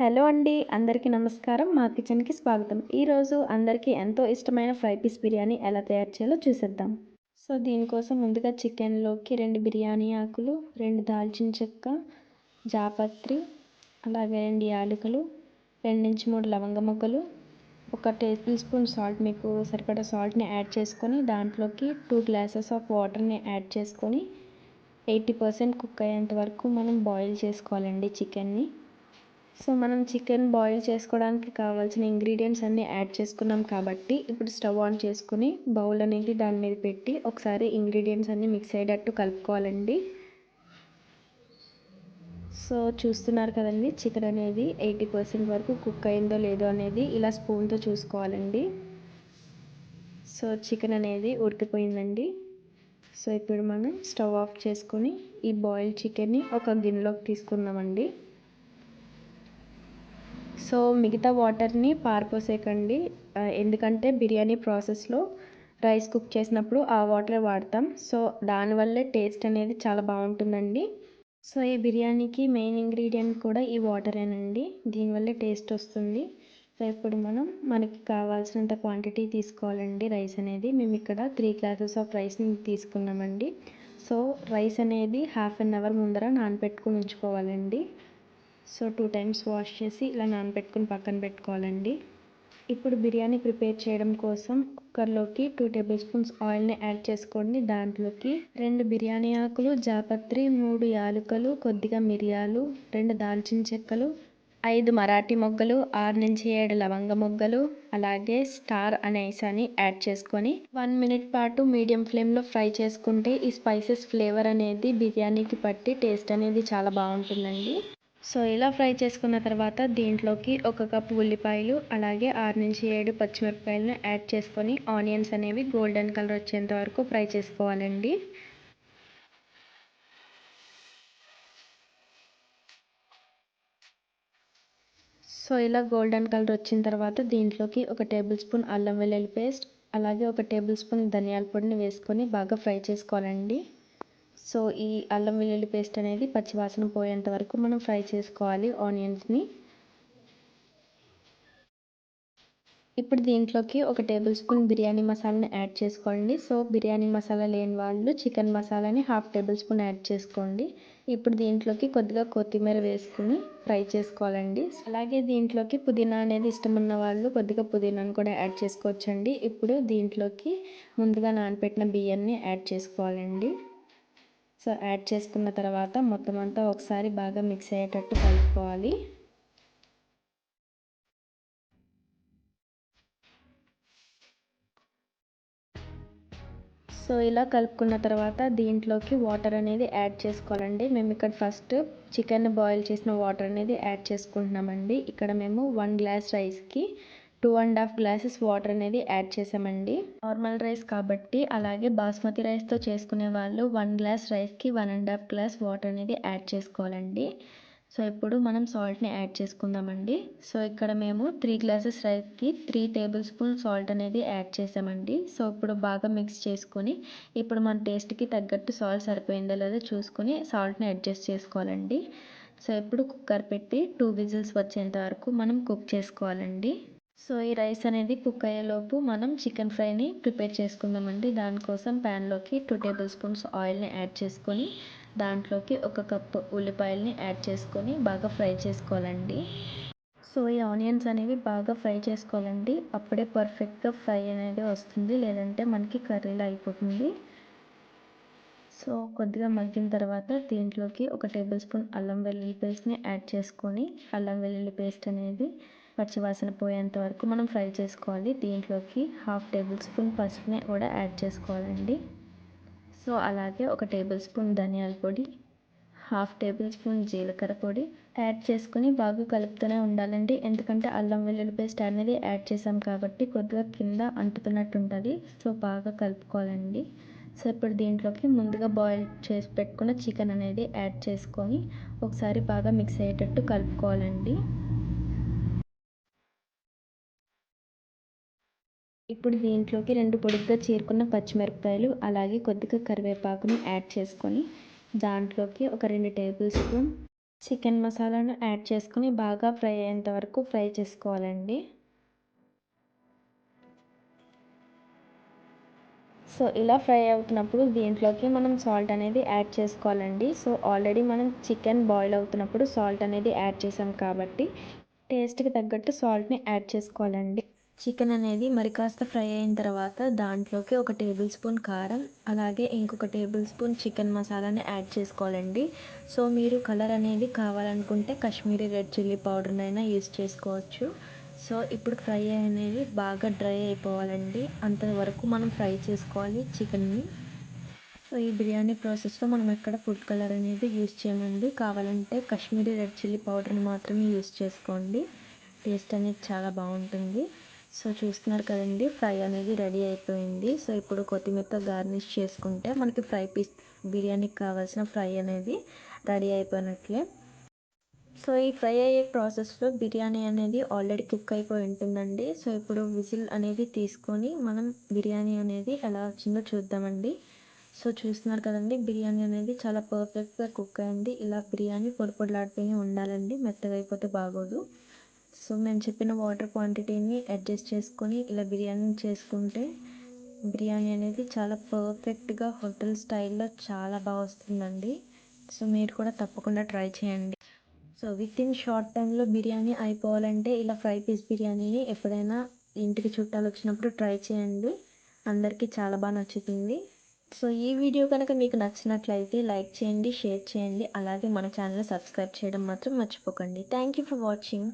Hello అండి అందరికీ నమస్కారం. మా కిచెన్కి స్వాగతం. ఈరోజు అందరికీ ఎంతో ఇష్టమైన ఫ్రై పీస్ బిర్యానీ ఎలా తయారు చేయాలో చూసేద్దాం. సో దీనికోసం ముందుగా చికెన్లోకి రెండు బిర్యానీ ఆకులు రెండు దాల్చిన చెక్క జాపత్రి అలాగే రెండు యాలకులు రెండు నుంచి మూడు లవంగ మొగ్గలు ఒక టేబుల్ స్పూన్ సాల్ట్ మీకు సరిపడా సాల్ట్ని యాడ్ చేసుకొని దాంట్లోకి టూ గ్లాసెస్ ఆఫ్ వాటర్ని యాడ్ చేసుకొని ఎయిటీ పర్సెంట్ కుక్ అయ్యేంత వరకు మనం బాయిల్ చేసుకోవాలండి చికెన్ని. సో మనం చికెన్ బాయిల్ చేసుకోవడానికి కావాల్సిన ఇంగ్రీడియంట్స్ అన్నీ యాడ్ చేసుకున్నాం కాబట్టి ఇప్పుడు స్టవ్ ఆన్ చేసుకుని బౌల్ అనేది దాని మీద పెట్టి ఒకసారి ఇంగ్రీడియంట్స్ అన్నీ మిక్స్ అయ్యేటట్టు కలుపుకోవాలండి. సో చూస్తున్నారు కదండి చికెన్ అనేది ఎయిటీ పర్సెంట్ వరకు కుక్ అయిందో లేదో అనేది ఇలా స్పూన్తో చూసుకోవాలండి. సో చికెన్ అనేది ఉడికిపోయిందండి. సో ఇప్పుడు మనం స్టవ్ ఆఫ్ చేసుకొని ఈ బాయిల్ చికెన్ని ఒక గిన్నెలోకి తీసుకుందామండి. సో మిగతా వాటర్ని పారిపోసేయకండి ఎందుకంటే బిర్యానీ ప్రాసెస్లో రైస్ కుక్ చేసినప్పుడు ఆ వాటర్ వాడతాం. సో దానివల్లే టేస్ట్ అనేది చాలా బాగుంటుందండి. సో ఈ బిర్యానీకి మెయిన్ ఇంగ్రీడియంట్ కూడా ఈ వాటరేనండి. దీనివల్లే టేస్ట్ వస్తుంది. సో ఇప్పుడు మనం మనకి కావాల్సినంత క్వాంటిటీ తీసుకోవాలండి రైస్ అనేది. మేము ఇక్కడ త్రీ గ్లాసెస్ ఆఫ్ రైస్ని తీసుకున్నామండి. సో రైస్ అనేది హాఫ్ అన్ అవర్ ముందర నానబెట్టుకుని ఉంచుకోవాలండి. సో టూ టైమ్స్ వాష్ చేసి ఇలా నానబెట్టుకుని పక్కన పెట్టుకోవాలండి. ఇప్పుడు బిర్యానీ ప్రిపేర్ చేయడం కోసం కుక్కర్లోకి టూ టేబుల్ స్పూన్స్ ఆయిల్ని యాడ్ చేసుకోండి. దాంట్లోకి రెండు బిర్యానీ ఆకులు జాపత్రి మూడు యాలకులు కొద్దిగా మిరియాలు రెండు దాల్చిన చెక్కలు ఐదు మరాఠీ మొగ్గలు ఆరు నుంచి ఏడు లవంగ మొగ్గలు అలాగే స్టార్ అనేసాని యాడ్ చేసుకొని వన్ మినిట్ పాటు మీడియం ఫ్లేమ్లో ఫ్రై చేసుకుంటే ఈ స్పైసెస్ ఫ్లేవర్ అనేది బిర్యానీకి పట్టి టేస్ట్ అనేది చాలా బాగుంటుందండి. సో ఇలా ఫ్రై చేసుకున్న తర్వాత దీంట్లోకి ఒక కప్పు ఉల్లిపాయలు అలాగే ఆరు నుంచి ఏడు పచ్చిమిరపకాయలను యాడ్ చేసుకొని ఆనియన్స్ అనేవి గోల్డెన్ కలర్ వచ్చేంత వరకు ఫ్రై చేసుకోవాలండి. సో ఇలా గోల్డెన్ కలర్ వచ్చిన తర్వాత దీంట్లోకి ఒక టేబుల్ స్పూన్ అల్లం వెల్లుల్లి పేస్ట్ అలాగే ఒక టేబుల్ స్పూన్ ధనియాల పొడిని వేసుకొని బాగా ఫ్రై చేసుకోవాలండి. సో ఈ అల్లం వెల్లుల్లి పేస్ట్ అనేది పచ్చివాసన పోయేంత వరకు మనం ఫ్రై చేసుకోవాలి ఆనియన్స్ని. ఇప్పుడు దీంట్లోకి ఒక టేబుల్ స్పూన్ బిర్యానీ మసాలాని యాడ్ చేసుకోండి సో బిర్యానీ మసాలా లేని వాళ్ళు చికెన్ మసాలాని హాఫ్ టేబుల్ స్పూన్ యాడ్ చేసుకోండి. ఇప్పుడు దీంట్లోకి కొద్దిగా కొత్తిమీర వేసుకుని ఫ్రై చేసుకోవాలండి. అలాగే దీంట్లోకి పుదీనా అనేది ఇష్టం ఉన్న వాళ్ళు కొద్దిగా పుదీనాను కూడా యాడ్ చేసుకోవచ్చండి. ఇప్పుడు దీంట్లోకి ముందుగా నానపెట్టిన బియ్యాన్ని యాడ్ చేసుకోవాలండి. సో యాడ్ చేసుకున్న తర్వాత మొత్తం అంతా ఒకసారి బాగా మిక్స్ అయ్యేటట్టు కలుపుకోవాలి. సో ఇలా కలుపుకున్న తర్వాత దీంట్లోకి వాటర్ అనేది యాడ్ చేసుకోవాలండి. మేము ఇక్కడ ఫస్ట్ చికెన్ బాయిల్ చేసిన వాటర్ అనేది యాడ్ చేసుకుంటున్నామండి. ఇక్కడ మేము వన్ గ్లాస్ రైస్కి two and half glasses water అనేది యాడ్ చేసామండి. నార్మల్ రైస్ కాబట్టి అలాగే బాస్మతి రైస్తో చేసుకునే వాళ్ళు వన్ గ్లాస్ రైస్కి one and half glass water అనేది యాడ్ చేసుకోవాలండి. సో ఇప్పుడు మనం సాల్ట్ని యాడ్ చేసుకుందామండి. సో ఇక్కడ మేము త్రీ గ్లాసెస్ రైస్కి త్రీ టేబుల్ స్పూన్ సాల్ట్ అనేది యాడ్ చేసామండి. సో ఇప్పుడు బాగా మిక్స్ చేసుకొని ఇప్పుడు మన టేస్ట్కి తగ్గట్టు సాల్ట్ సరిపోయిందో లేదో చూసుకొని సాల్ట్ని అడ్జస్ట్ చేసుకోవాలండి. సో ఇప్పుడు కుక్కర్ పెట్టి టూ విజిల్స్ వచ్చేంత వరకు మనం కుక్ చేసుకోవాలండి. సో ఈ రైస్ అనేది కుక్ అయ్యేలోపు మనం చికెన్ ఫ్రైని ప్రిపేర్ చేసుకుందామండి. దానికోసం ప్యాన్లోకి టూ టేబుల్ స్పూన్స్ ఆయిల్ని యాడ్ చేసుకొని దాంట్లోకి ఒక కప్పు ఉల్లిపాయల్ని యాడ్ చేసుకొని బాగా ఫ్రై చేసుకోవాలండి. సో ఈ ఆనియన్స్ అనేవి బాగా ఫ్రై చేసుకోవాలండి. అప్పుడే పర్ఫెక్ట్గా ఫ్రై అనేది వస్తుంది లేదంటే మనకి కర్రీలో అయిపోతుంది. సో కొద్దిగా మగ్గిన తర్వాత దీంట్లోకి ఒక టేబుల్ స్పూన్ అల్లం వెల్లుల్లి పేస్ట్ని యాడ్ చేసుకొని అల్లం వెల్లుల్లి పేస్ట్ అనేది పచ్చివాసన పోయేంత వరకు మనం ఫ్రై చేసుకోవాలి. దీంట్లోకి హాఫ్ టేబుల్ స్పూన్ పసుపుని కూడా యాడ్ చేసుకోవాలండి. సో అలాగే ఒక టేబుల్ స్పూన్ ధనియాల పొడి హాఫ్ టేబుల్ స్పూన్ జీలకర్ర పొడి యాడ్ చేసుకుని బాగా కలుపుతూనే ఉండాలండి. ఎందుకంటే అల్లం వెల్లుల్లి పేస్ట్ అనేది యాడ్ చేసాం కాబట్టి కొద్దిగా కింద అంటుతున్నట్టు ఉంటుంది సో బాగా కలుపుకోవాలండి. సో ఇప్పుడు దీంట్లోకి ముందుగా బాయిల్ చేసి పెట్టుకున్న చికెన్ అనేది యాడ్ చేసుకొని ఒకసారి బాగా మిక్స్ అయ్యేటట్టు కలుపుకోవాలండి. ఇప్పుడు దీంట్లోకి రెండు పొడుగ్గా చీరుకున్న పచ్చిమిరపకాయలు అలాగే కొద్దిగా కరివేపాకుని యాడ్ చేసుకొని దాంట్లోకి ఒక రెండు టేబుల్ స్పూన్ చికెన్ మసాలాను యాడ్ చేసుకుని బాగా ఫ్రై అయ్యేంత వరకు ఫ్రై చేసుకోవాలండి. సో ఇలా ఫ్రై అవుతున్నప్పుడు దీంట్లోకి మనం సాల్ట్ అనేది యాడ్ చేసుకోవాలండి. సో ఆల్రెడీ మనం చికెన్ బాయిల్ అవుతున్నప్పుడు సాల్ట్ అనేది యాడ్ చేసాం కాబట్టి టేస్ట్కి తగ్గట్టు సాల్ట్ని యాడ్ చేసుకోవాలండి. చికెన్ అనేది మరి కాస్త ఫ్రై అయిన తర్వాత దాంట్లోకి ఒక టేబుల్ స్పూన్ కారం అలాగే ఇంకొక టేబుల్ స్పూన్ చికెన్ మసాలాని యాడ్ చేసుకోవాలండి. సో మీరు కలర్ అనేది కావాలనుకుంటే కాశ్మీరీ రెడ్ చిల్లీ పౌడర్నైనా యూస్ చేసుకోవచ్చు. సో ఇప్పుడు ఫ్రై అనేది బాగా డ్రై అయిపోవాలండి. అంతవరకు మనం ఫ్రై చేసుకోవాలి చికెన్ని. సో ఈ బిర్యానీ ప్రాసెస్లో మనం ఎక్కడ ఫుడ్ కలర్ అనేది యూస్ చేయమండి. కావాలంటే కాశ్మీరీ రెడ్ చిల్లీ పౌడర్ని మాత్రమే యూస్ చేసుకోండి. టేస్ట్ అనేది చాలా బాగుంటుంది. సో చూస్తున్నారు కదండి ఫ్రై అనేది రెడీ అయిపోయింది. సో ఇప్పుడు కొత్తిమీరతో గార్నిష్ చేసుకుంటే మనకి ఫ్రై పీస్ బిర్యానీకి కావాల్సిన ఫ్రై అనేది రెడీ అయిపోయినట్లే. సో ఈ ఫ్రై అయ్యే ప్రాసెస్లో బిర్యానీ అనేది ఆల్రెడీ కుక్ అయిపోయి ఉంటుందండి. సో ఇప్పుడు విజిల్ అనేది తీసుకొని మనం బిర్యానీ అనేది ఎలా వచ్చిందో చూద్దామండి. సో చూస్తున్నారు కదండి బిర్యానీ అనేది చాలా పర్ఫెక్ట్గా కుక్ అయింది. ఇలా బిర్యానీ పొడి పొడిలాడిపోయి ఉండాలండి మెత్తగా అయిపోతే బాగోదు. సో మేము చెప్పిన వాటర్ క్వాంటిటీని అడ్జస్ట్ చేసుకొని ఇలా బిర్యానీ చేసుకుంటే బిర్యానీ అనేది చాలా పర్ఫెక్ట్గా హోటల్ స్టైల్లో చాలా బాగా వస్తుందండి. సో మీరు కూడా తప్పకుండా ట్రై చేయండి. సో విత్ ఇన్ షార్ట్ టైంలో బిర్యానీ అయిపోవాలంటే ఇలా ఫ్రై పీస్ బిర్యానీని ఎప్పుడైనా ఇంటికి చుట్టాలు వచ్చినప్పుడు ట్రై చేయండి. అందరికీ చాలా బాగా నచ్చుతుంది. సో ఈ వీడియో కనుక మీకు నచ్చినట్లయితే లైక్ చేయండి షేర్ చేయండి. అలాగే మన ఛానల్ సబ్స్క్రైబ్ చేయడం మాత్రం మర్చిపోకండి. Thank you for watching.